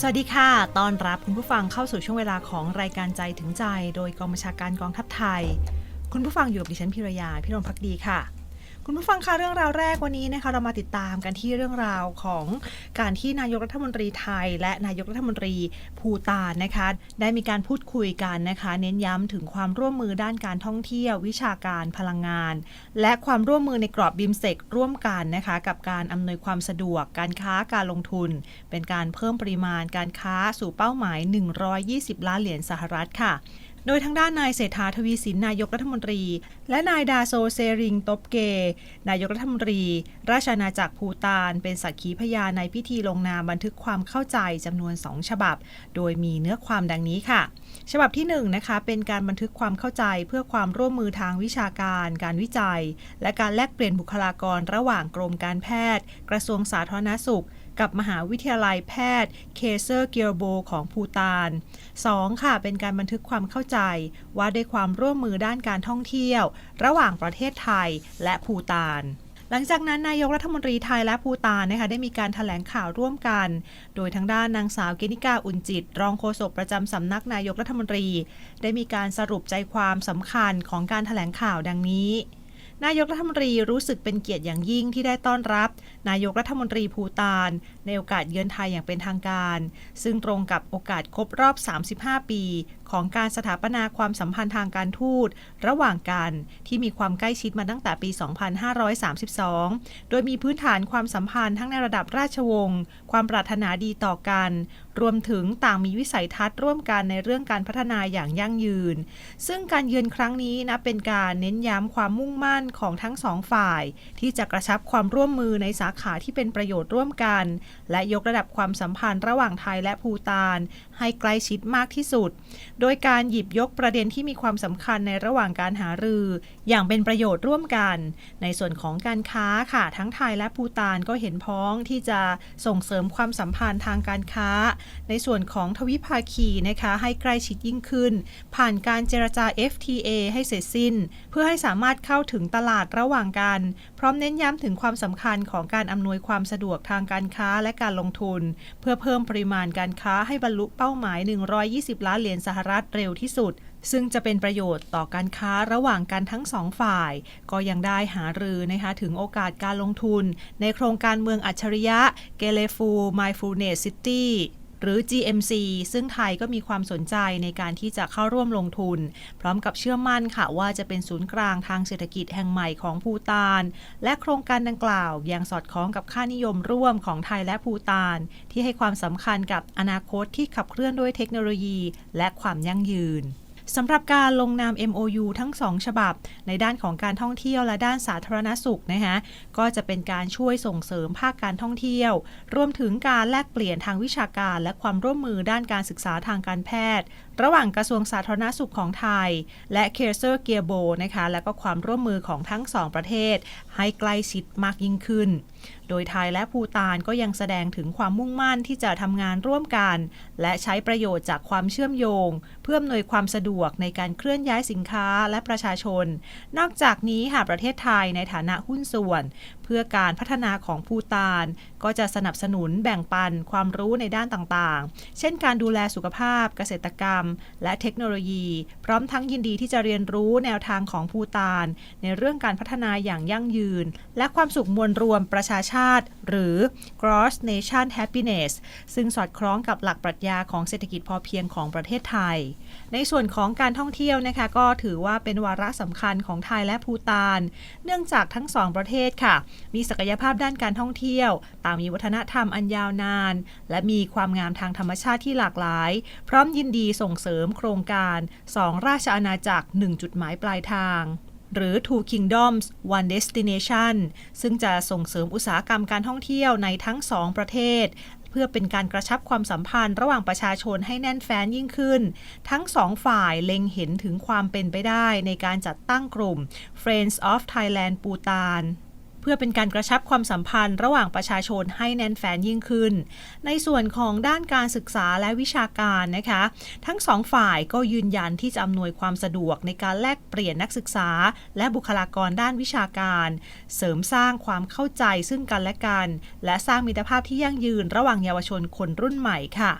สวัสดีค่ะตอนรับคุณผู้ฟังเข้าสู่ช่วงเวลาของรายการใจถึงใจ โดยกองบัญชาการกองทัพไทย คุณผู้ฟังอยู่กับดิฉันพิรยา พิรมพักดีค่ะ คุณผู้ฟังคะเรื่องราวแรกวันนี้นะคะเรามาติดตามกันที่เรื่องราวของการที่นายกรัฐมนตรีไทย และนายกรัฐมนตรีภูตานนะคะได้มีการพูดคุยกันนะคะ เน้นย้ำถึงความร่วมมือด้านการท่องเที่ยว วิชาการพลังงาน และความร่วมมือในกรอบบิมเซกร่วมกันนะคะ กับการอำนวยความสะดวกการค้าการลงทุน เป็นการเพิ่มปริมาณการค้าสู่เป้าหมาย 120 ล้านเหรียญสหรัฐค่ะ โดยทางด้านนายเศรษฐาทวีสินนายกรัฐมนตรี และนายดาโซเซริงตบเก นายกรัฐมนตรี ราชอาณาจักรภูตาน เป็นสักขีพยานในพิธีลงนามบันทึกความเข้าใจจำนวน 2 ฉบับ โดยมีเนื้อความดังนี้ค่ะ ฉบับที่1นะคะเป็นการบันทึกความเข้าใจเพื่อความร่วมมือทางวิชาการ การวิจัย และการแลกเปลี่ยนบุคลากรระหว่างกรมการแพทย์ กระทรวงสาธารณสุข กับมหาวิทยาลัยแพทย์เคเซอร์เกียโบของภูตาน 2. ค่ะ เป็นการบันทึกความเข้าใจ ว่าด้วยความร่วมมือด้านการท่องเที่ยว ระหว่างประเทศไทยและภูตานหลังจากนั้นนายกรัฐมนตรีไทยและภูตานนะคะได้มีการถแถลงข่าวร่วมกัน โดยทางด้านนางสาวเกนิกาอุ่นจิต รองโฆษกประจำสำนักนายกรัฐมนตรี ได้มีการสรุปใจความสำคัญของการถแถลงข่าวดังนี้ นายกรัฐมนตรีรู้สึกเป็นเกียรติอย่างยิ่งที่ได้ต้อนรับ นายกรัฐมนตรีภูตาน ในโอกาสเยือนไทยอย่างเป็นทางการ ซึ่งตรงกับโอกาสครบรอบ 35 ปี ของการสถาปนาความสัมพันธ์ทางการทูต ระหว่างกันที่มีความใกล้ชิดมาตั้งแต่ปี 2532 โดยมีพื้นฐานความสัมพันธ์ทั้งในระดับราชวงศ์ความปรารถนาดีต่อกัน รวมถึงต่างมีวิสัยทัศน์ร่วมกันในเรื่องการพัฒนาอย่างยั่งยืน ซึ่งการเยือนครั้งนี้นะเป็นการเน้นย้ำความมุ่งมั่นของทั้งสองฝ่าย ที่จะกระชับความร่วมมือในสาขาที่เป็นประโยชน์ร่วมกัน และยกระดับความสัมพันธ์ระหว่างไทยและภูตาน ให้ใกล้ชิดมากที่สุด โดยการหยิบยกประเด็นที่มีความสำคัญในระหว่างการหารือ อย่างเป็นประโยชน์ร่วมกัน ในส่วนของการค้าค่ะทั้งไทยและภูตานก็เห็นพ้องที่จะส่งเสริมความสัมพันธ์ทางการค้า ในส่วนของทวิภาคีนะคะให้ใกล้ชิดยิ่งขึ้น ผ่านการเจรจา FTA ให้เสร็จสิ้น เพื่อให้สามารถเข้าถึงตลาดระหว่างกัน พร้อมเน้นย้ำถึงความสำคัญของการอำนวยความสะดวกทางการค้าและการลงทุน เพื่อเพิ่มปริมาณการค้าให้บรรลุเป้าหมาย 120 ล้านเหรียญสหรัฐเร็วที่สุด ซึ่งจะเป็นประโยชน์ต่อการค้าระหว่างกันทั้งสองฝ่าย ก็ยังได้หารือนะคะถึงโอกาสการลงทุน ในโครงการเมืองอัจฉริยะเกเลฟู Mindfulness City หรือ GMC ซึ่งไทยก็มีความสนใจในการที่จะเข้าร่วมลงทุน พร้อมกับเชื่อมั่นค่ะว่าจะเป็นศูนย์กลางทางเศรษฐกิจแห่งใหม่ของภูตาน และโครงการดังกล่าวยังสอดคล้องกับค่านิยมร่วมของไทยและภูตาน ที่ให้ความสำคัญกับอนาคตที่ขับเคลื่อนด้วยเทคโนโลยี และความยั่งยืน สำหรับการลงนาม MOU ทั้ง2ฉบับ ในด้านของการท่องเที่ยวและด้านสาธารณสุขนะคะก็จะเป็นการช่วยส่งเสริมภาคการท่องเที่ยว รวมถึงการแลกเปลี่ยนทางวิชาการและความร่วมมือด้านการศึกษาทางการแพทย์ ระหว่างกระทรวงสาธารณสุขของไทย และเคเซอร์เกียโบนะคะและก็ความร่วมมือของทั้งสองประเทศ ให้ใกล้ชิดมากยิ่งขึ้น โดยไทยและภูตานก็ยังแสดงถึงความมุ่งมั่นที่จะทำงานร่วมกัน และใช้ประโยชน์จากความเชื่อมโยง เพื่ออำนวยความสะดวกในการเคลื่อนย้ายสินค้าและประชาชน นอกจากนี้หากประเทศไทยในฐานะหุ้นส่วน เพื่อการพัฒนาของภูตาน ก็จะสนับสนุนแบ่งปันความรู้ในด้านต่างๆ เช่นการดูแลสุขภาพ เกษตรกรรม และเทคโนโลยี พร้อมทั้งยินดีที่จะเรียนรู้แนวทางของภูตาน ในเรื่องการพัฒนาอย่างยั่งยืน และความสุขมวลรวมประชาชาติ หรือ Gross Nation Happiness ซึ่งสอดคล้องกับหลักปรัชญาของเศรษฐกิจพอเพียงของประเทศไทย ในส่วนของการท่องเที่ยวนะคะ ก็ถือว่าเป็นวาระสำคัญของไทยและภูตาน เนื่องจากทั้งสองประเทศค่ะ มีศักยภาพด้านการท่องเที่ยว ต่างมีวัฒนธรรมอันยาวนาน และมีความงามทางธรรมชาติที่หลากหลาย พร้อมยินดีส่งเสริมโครงการ 2 ราชอาณาจักร 1 จุดหมายปลายทางหรือ Two Kingdoms One Destination ซึ่งจะส่งเสริมอุตสาหกรรมการท่องเที่ยวในทั้งสองประเทศ พื่อเป็นการกระชับความสัมพันธ์ระหว่างประชาชนให้แน่นแฟ้นยิ่งขึ้น ทั้งสองฝ่ายเล็งเห็นถึงความเป็นไปได้ในการจัดตั้งกลุ่ม Friends of Thailand ปูตาน พื่อเป็นการกระชับความสัมพันธ์ระหว่างประชาชนให้แน่นแฟนยิ่งขึ้น ในส่วนของด้านการศึกษาและวิชาการนะคะ ทั้งสองฝ่ายก็ยืนยันที่จะอำนวยความสะดวกในการแลกเปลี่ยนนักศึกษา และบุคลากรด้านวิชาการ เสริมสร้างความเข้าใจซึ่งกันและกัน และสร้างมิตรภาพที่ยั่งยืนระหว่างเยาวชนคนรุ่นใหม่ค่ะ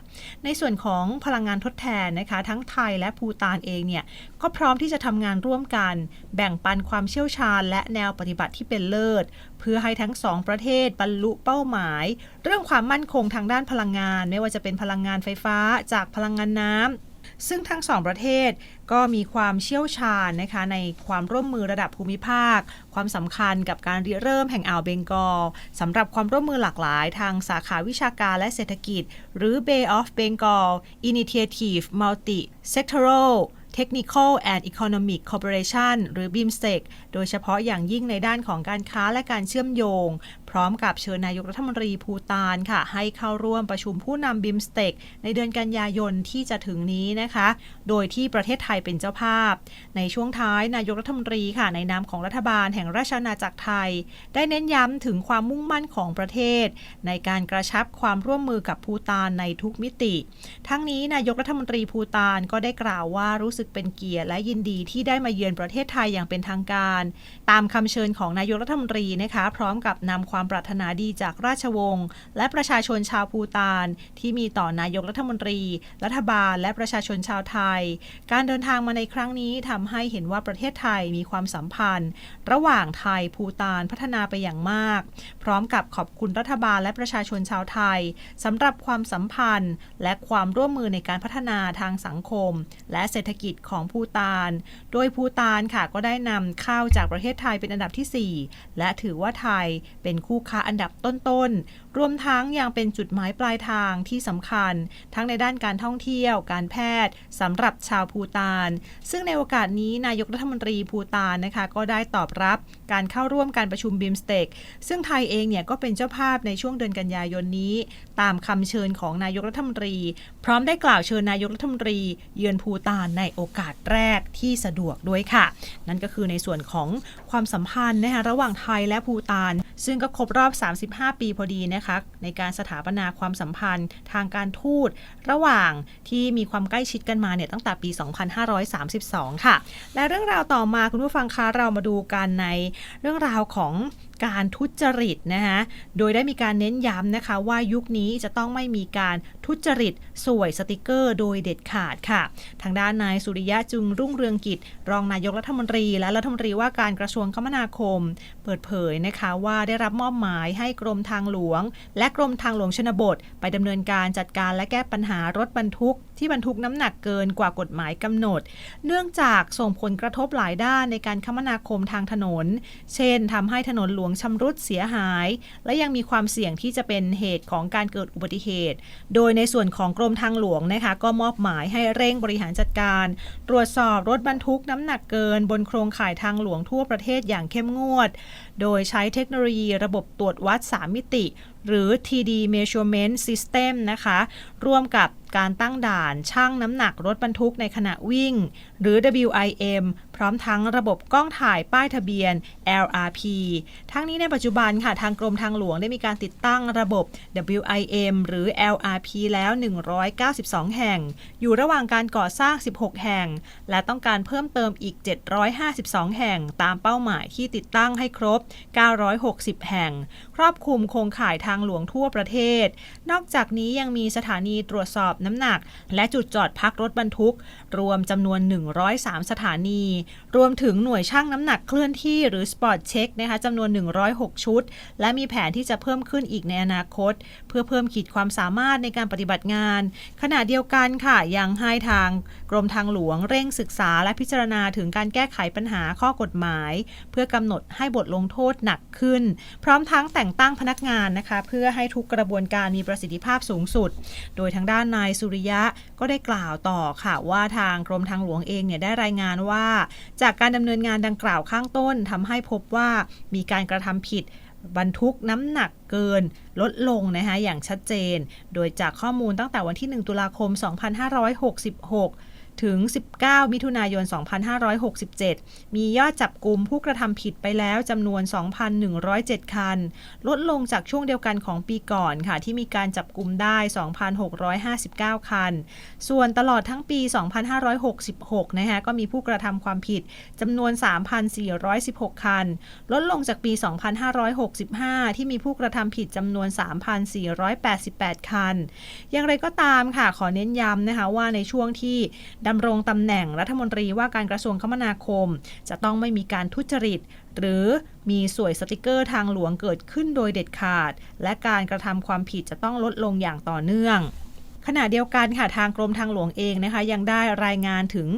ในส่วนของพลังงานทดแทนนะคะ ทั้งไทยและภูตานเองเนี่ยก็พร้อมที่จะทำงานร่วมกัน แบ่งปันความเชี่ยวชาญ และแนวปฏิบัติที่เป็นเลิศเพื่อให้ทั้งสองประเทศบรรลุเป้าหมาย เรื่องความมั่นคงทางด้านพลังงาน ไม่ว่าจะเป็นพลังงานไฟฟ้าจากพลังงานน้ำซึ่งทั้งสองประเทศก็มีความเชี่ยวชาญนะคะในความร่วมมือระดับภูมิภาค ความสำคัญกับการริเริ่มแห่งอ่าวเบงกอลสำหรับความร่วมมือหลากหลาย ทางสาขาวิชาการและเศรษฐกิจ หรือ Bay of Bengal Initiative Multi Sectoral Technical and Economic Cooperation หรือ BIMSTEC โดยเฉพาะอย่างยิ่งในด้านของการค้าและการเชื่อมโยง พร้อมกับเชิญนายกรัฐมนตรีภูตานค่ะ ให้เข้าร่วมประชุมผู้นำ BIMSTEC ในเดือนกันยายนที่จะถึงนี้นะคะ โดยที่ประเทศไทยเป็นเจ้าภาพ ในช่วงท้ายนายกรัฐมนตรีค่ะในนามของรัฐบาลแห่งราชอาณาจักรไทย ได้เน้นย้ำถึงความมุ่งมั่นของประเทศ ในการกระชับความร่วมมือกับภูตานในทุกมิติ ทั้งนี้นายกรัฐมนตรีภูตานก็ได้กล่าวว่ารู้สึกกเป็นเกียรติและยินดีที่ได้มาเยือนประเทศไทยอย่างเป็นทางการ ตามคำเชิญของนายกรัฐมนตรีนะคะ พร้อมกับนำความปรารถนาดีจากราชวงศ์และประชาชนชาวภูตาน ที่มีต่อนายกรัฐมนตรี รัฐบาล และประชาชนชาวไทย การเดินทางมาในครั้งนี้ทำให้เห็นว่าประเทศไทยมีความสัมพันธ์ ระหว่างไทยภูตานพัฒนาไปอย่างมาก พร้อมกับขอบคุณรัฐบาลและประชาชนชาวไทยสำหรับความสัมพันธ์ และความร่วมมือในการพัฒนาทางสังคม และเศรษฐกิจของภูตาน โดยภูตานค่ะก็ได้นำข้าวจากประเทศไทยเป็นอันดับที่ 4 และถือว่าไทยเป็นคู่ค้าอันดับต้นๆ รวมทั้งยังเป็นจุดหมายปลายทางที่สำคัญ ทั้งในด้านการท่องเที่ยว การแพทย์สำหรับชาวภูตาน ซึ่งในโอกาสนี้นายกรัฐมนตรีภูตานนะคะก็ได้ตอบรับการเข้าร่วมการประชุมบิมสเต็กซึ่งไทยเองเนี่ยก็เป็นเจ้าภาพในช่วงเดือนกันยายนนี้ ตามคำเชิญของนายกรัฐมนตรี พร้อมได้กล่าวเชิญนายกรัฐมนตรี เยือนภูตานในโอกาสแรกที่สะดวกด้วยค่ะ นั่นก็คือในส่วนของความสัมพันธ์นะคะระหว่างไทยและภูตาน ซึ่งก็ครบรอบ 35 ปีพอดีนะคะในการสถาปนาความสัมพันธ์ทางการทูตระหว่างที่มีความใกล้ชิดกันมาเนี่ยตั้งแต่ปี 2532 ค่ะ และเรื่องราวต่อมาคุณผู้ฟังคะเรามาดูกันในเรื่องราวของการทุจริตนะคะโดยได้มีการเน้นย้ำนะคะ ว่ายุคนี้จะต้องไม่มีการทุจริตสวยสติกเกอร์ โดยเด็ดขาดค่ะ ทางด้านนายสุริยะจึงรุ่งเรืองกิจ รองนายกรัฐมนตรี และรัฐมนตรีว่าการกระทรวงคมนาคม เปิดเผยนะคะว่าได้รับมอบหมายให้กรมทางหลวง และกรมทางหลวงชนบท ไปดำเนินการจัดการและแก้ปัญหารถบรรทุกที่บรรทุกน้ำหนักเกินกว่ากฎหมายกำหนด เนื่องจากส่งผลกระทบหลายด้านในการคมนาคมทางถนน เช่นทำให้ถนนหลวงชำรุดเสียหาย และยังมีความเสี่ยงที่จะเป็นเหตุของการเกิดอุบัติเหตุ โดยในส่วนของกรมทางหลวงนะคะ ก็มอบหมายให้เร่งบริหารจัดการ ตรวจสอบรถบรรทุกน้ำหนักเกิน บนโครงข่ายทางหลวงทั่วประเทศอย่างเข้มงวด โดยใช้เทคโนโลยีระบบตรวจวัด 3 มิติ หรือ TD Measurement System นะคะ ร่วมกับการตั้งด่านช่างน้ำหนักรถบรรทุกในขณะวิ่งหรือ WIM พร้อมทั้งระบบกล้องถ่ายป้ายทะเบียน LRP ทั้งนี้ในปัจจุบันค่ะทางกรมทางหลวงได้มีการติดตั้งระบบ WIM หรือ LRP แล้ว 192 แห่ง อยู่ระหว่างการก่อสร้าง 16 แห่ง และต้องการเพิ่มเติมอีก 752 แห่งตามเป้าหมายที่ติดตั้งให้ครบ 960 แห่ง ครอบคลุมโครงข่ายทางหลวงทั่วประเทศ นอกจากนี้ยังมีสถานีตรวจสอบน้ำหนัก และจุดจอดพักรถบรรทุก รวมจำนวน103 สถานี รวมถึงหน่วยช่างน้ำหนักเคลื่อนที่หรือ Spot Check นะคะจำนวน 106 ชุด และมีแผนที่จะเพิ่มขึ้นอีกในอนาคต เพื่อเพิ่มขีดความสามารถในการปฏิบัติงาน ขณะเดียวกันค่ะยังให้ทางกรมทางหลวงเร่งศึกษาและพิจารณาถึงการแก้ไขปัญหาข้อกฎหมาย เพื่อกำหนดให้บทลงโทษหนักขึ้น พร้อมทั้งแต่งตั้งพนักงานนะคะเพื่อให้ทุกกระบวนการมีประสิทธิภาพสูงสุด โดยทางด้านนายสุริยะก็ได้กล่าวต่อค่ะว่าทางกรมทางหลวงเองเนี่ยได้รายงานว่า จากการดำเนินงานดังกล่าวข้างต้นทำให้พบว่ามีการกระทำผิดบรรทุกน้ำหนักเกินลดลงนะคะอย่างชัดเจน โดยจากข้อมูลตั้งแต่วันที่ 1 ตุลาคม 2566 ถึง 19 มิถุนายน 2567 มียอดจับกลุ่มผู้กระทำผิดไปแล้วจำนวน 2,107 คัน ลดลงจากช่วงเดียวกันของปีก่อนค่ะ ที่มีการจับกลุ่มได้ 2,659 คัน ส่วนตลอดทั้งปี 2566 นะคะก็มีผู้กระทำความผิดจำนวน 3,416 คัน ลดลงจากปี 2565 ที่มีผู้กระทำผิดจำนวน 3,488 คัน อย่างไรก็ตามค่ะ ขอเน้นย้ำนะคะว่าในช่วงที่ดำรงตำแหน่งรัฐมนตรีว่าการกระทรวงคมนาคม จะต้องไม่มีการทุจริต หรือมีสวยสติกเกอร์ทางหลวงเกิดขึ้นโดยเด็ดขาด และการกระทำความผิดจะต้องลดลงอย่างต่อเนื่องขณะเดียวกันค่ะทางกรมทางหลวงเองนะคะยังได้รายงานถึง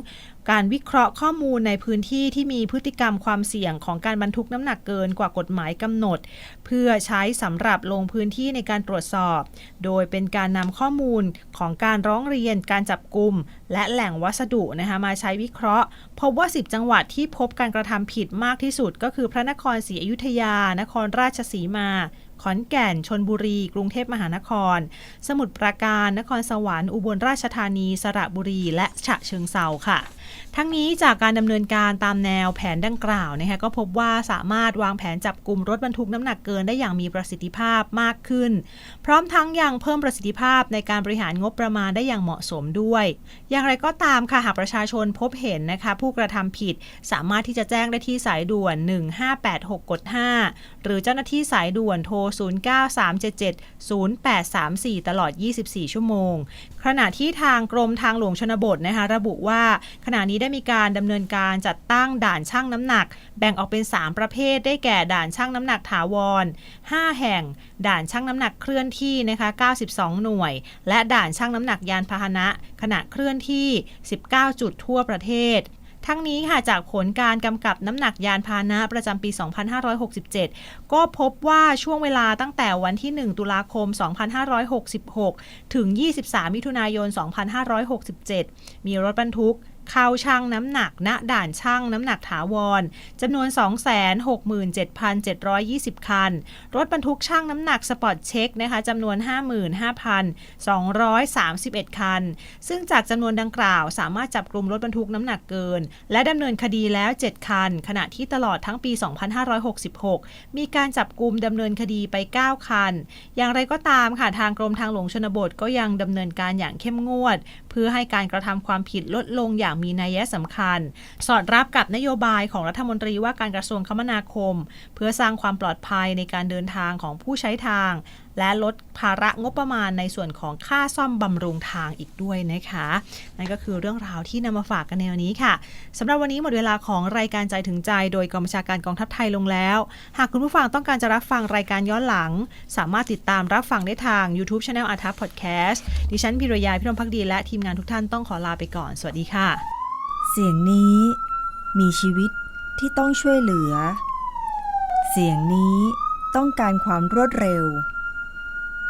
การวิเคราะห์ข้อมูลในพื้นที่ที่มีพฤติกรรมความเสี่ยงของการบรรทุกน้ำหนักเกินกว่ากฎหมายกำหนด เพื่อใช้สำหรับลงพื้นที่ในการตรวจสอบ โดยเป็นการนำข้อมูลของการร้องเรียนการจับกลุ่มและแหล่งวัสดุนะคะมาใช้วิเคราะห์ พบว่า 10 จังหวัดที่พบการกระทำผิดมากที่สุด ก็คือพระนครศรีอยุธยา นครราชสีมาขอนแก่น ชนบุรี กรุงเทพมหานคร สมุทรปราการ นครสวรรค์ อุบลราชธานี สระบุรี และฉะเชิงเซาค่ะ ทั้งนี้จากการดำเนินการตามแนวแผนดังกล่าวนะคะก็พบว่าสามารถวางแผนจับกลุ่มรถบรรทุกน้ำหนักเกินได้อย่างมีประสิทธิภาพมากขึ้น พร้อมทั้งยังเพิ่มประสิทธิภาพในการบริหารงบประมาณได้อย่างเหมาะสมด้วย อย่างไรก็ตามค่ะหากประชาชนพบเห็นนะคะผู้กระทำผิดสามารถที่จะแจ้งได้ที่สายด่วน 1586กด5หรือเจ้าหน้าที่สายด่วนโทร 0937708834 ตลอด 24 ชั่วโมง ขณะที่ทางกรมทางหลวงชนบทนะคะระบุว่าขณะนี้ได้มีการดำเนินการจัดตั้งด่านช่างน้ำหนัก แบ่งออกเป็น 3 ประเภท ได้แก่ด่านช่างน้ำหนักถาวร 5 แห่ง ด่านช่างน้ำหนักเคลื่อนที่นะคะ92 หน่วย และด่านช่างน้ำหนักยานพาหนะ ขณะเคลื่อนที่ 19 จุดทั่วประเทศทั้งนี้ค่ะจากผลการกำกับน้ำหนักยานพาหนะประจำปี 2567 ก็พบว่าช่วงเวลาตั้งแต่วันที่ 1 ตุลาคม 2566 ถึง 23 มิถุนายน 2567 มีรถบรรทุก เข้าช่างน้ำหนัก ณ ด่านช่างน้ำหนักถาวรจำนวน 267,720 คัน รถบรรทุกช่างน้ำหนักสปอร์ตเช็คนะคะจำนวน 55,231 คัน ซึ่งจากจำนวนดังกล่าว สามารถจับกลุ่มรถบรรทุกน้ำหนักเกิน และดำเนินคดีแล้ว 7 คัน ขณะที่ตลอดทั้งปี 2566 มีการจับกลุ่มดำเนินคดีไป 9 คัน อย่างไรก็ตามค่ะทางกรมทางหลวงชนบทก็ยังดำเนินการอย่างเข้มงวดเพื่อให้การกระทำความผิดลดลงอย่างมีนัยสำคัญ สอดรับกับนโยบายของรัฐมนตรีว่าการกระทรวงคมนาคม เพื่อสร้างความปลอดภัยในการเดินทางของผู้ใช้ทาง และลดภาระงบประมาณในส่วนของค่าซ่อมบำรุงทางอีกด้วยนะคะ นั่นก็คือเรื่องราวที่นำมาฝากกันในวันนี้ค่ะสำหรับวันนี้หมดเวลาของรายการใจถึงใจ โดยกองบัญชาการกองทัพไทยลงแล้ว หากคุณผู้ฟังต้องการจะรับฟังรายการย้อนหลัง สามารถติดตามรับฟังได้ทาง YouTube Channel อาทัพพอดแคสต์ดิฉันพิรยาพิรมพักดีและทีมงานทุกท่านต้องขอลาไปก่อน สวัสดีค่ะ เสียงนี้มีชีวิตที่ต้องช่วยเหลือ เสียงนี้ต้องการความรวดเร็ว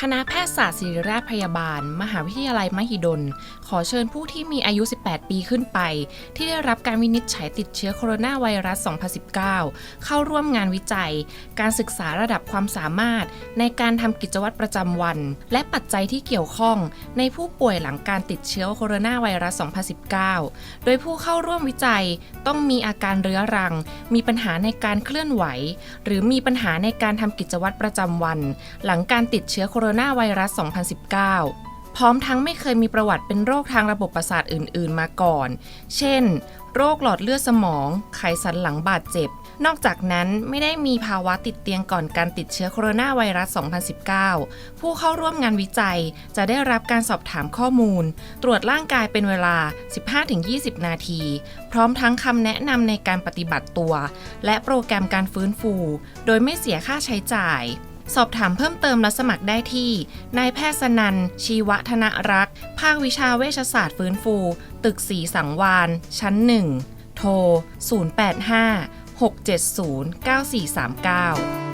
คณะแพทยศาสตร์ศิริราชพยาบาล มหาวิทยาลัยมหิดล ขอเชิญผู้ที่มีอายุ 18 ปีขึ้นไป ที่ได้รับการวินิจฉัยติดเชื้อโคโรนาไวรัส 2019 เข้าร่วมงานวิจัย การศึกษาระดับความสามารถ ในการทำกิจวัตรประจำวัน และปัจจัยที่เกี่ยวข้อง ในผู้ป่วยหลังการติดเชื้อโคโรนาไวรัส 2019 โดยผู้เข้าร่วมวิจัยต้องมีอาการเรื้อรัง มีปัญหาในการเคลื่อนไหว หรือมีปัญหาในการทำกิจวัตรประจำวัน หลังการติดเชื้อโคโรนาไวรัส 2019 พร้อมทั้งไม่เคยมีประวัติเป็นโรคทางระบบประสาทอื่น ๆ มาก่อน เช่น โรคหลอดเลือดสมอง ไขสันหลังบาดเจ็บ นอกจากนั้นไม่ได้มีภาวะติดเตียงก่อนการติดเชื้อโคโรนาไวรัส 2019 ผู้เข้าร่วมงานวิจัยจะได้รับการสอบถามข้อมูล ตรวจร่างกายเป็นเวลา 15-20 นาที พร้อมทั้งคำแนะนำในการปฏิบัติตัว และโปรแกรมการฟื้นฟู โดยไม่เสียค่าใช้จ่าย สอบถามเพิ่มเติมและสมัครได้ที่นายแพทย์สนันชีวธนรักษ์ ภาควิชาเวชศาสตร์ฟื้นฟู ตึกสีสังวาน ชั้น 1 โทร 085 670 9439